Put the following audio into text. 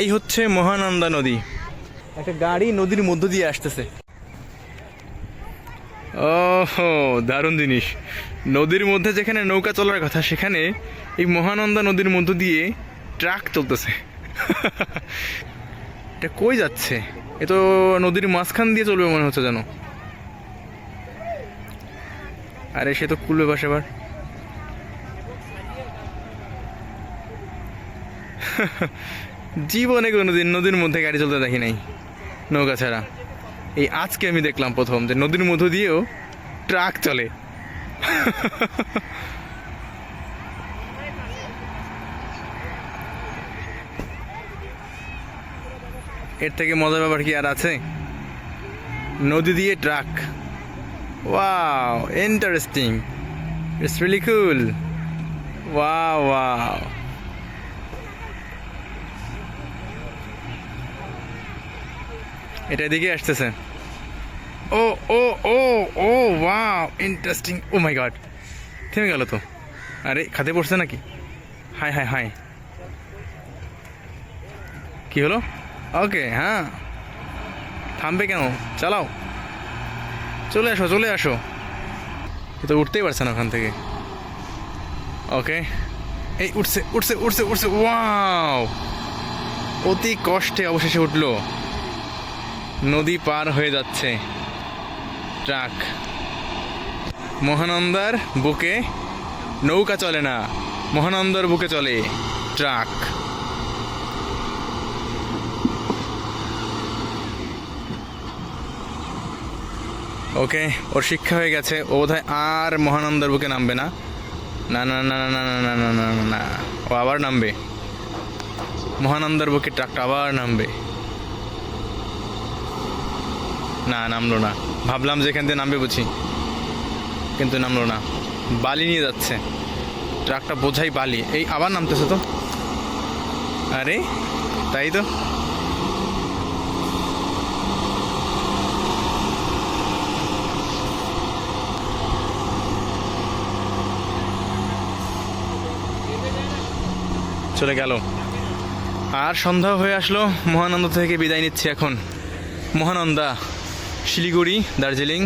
এই হচ্ছে মহানন্দা নদী। একটা গাড়ি নদীর মধ্য দিয়ে আসতেছে। ওহো, দারুণ জিনিস। নদীর মধ্যে যেখানে নৌকা চলার কথা, সেখানে এই মহানন্দা নদীর মধ্য দিয়ে ট্রাক চলতেছে। এটা কই যাচ্ছে? এ তো নদীর মাঝখান দিয়ে চলবে মনে হচ্ছে যেন। আরে, সে তো কুলবে বাসে এবার। জীবনে কোনোদিন নদীর মধ্যে গাড়ি চলতে দেখি নাই। নৌকা ছাড়া। এই আজকে আমি দেখলাম প্রথম যে নদীর মধ্য দিয়েও ট্রাক চলে। এর থেকে মজার ব্যাপার কি আর আছে? নদী দিয়ে truck. Wow interesting it's really cool wow wow. এটা এদিকে আসতেছে। Oh oh oh oh wow interesting oh my god থেমে গেল তো। আরে খাতে পড়ছে নাকি? হাই হাই হাই কি হলো? ওকে হ্যাঁ। থামবে কেন? চালাও। চলে আসো চলে আসো। তো উঠতেই পারছে না ওখান থেকে। ওকে এই, উঠছে উঠছে উঠছে উঠছে ওয়াও অতি কষ্টে অবশেষে উঠল। নদী পার হয়ে যাচ্ছে ট্রাক মহানন্দার বুকে নৌকা চলে না মহানন্দার বুকে চলে ট্রাক ওকে ওর শিক্ষা হয়ে গেছে ও বোধহয় আর মহানন্দার বুকে নামবে না না না না না না না না না না না ও আবার নামবে মহানন্দার বুকে ট্রাকটা আবার নামবে না, নামলো না। ভাবলাম যে এখান থেকে নামবে বুঝি। কিন্তু নামলো না। বালি নিয়ে যাচ্ছে। ট্রাকটা বোঝাই বালি। এই আবার নামতেছে তো? আরে, তাই তো? চলে গেল। আর সন্ধ্যা হয়ে আসলো। মহানন্দ থেকে বিদায় নিচ্ছি এখন। মহানন্দা। শিলিগুড়ি দার্জিলিং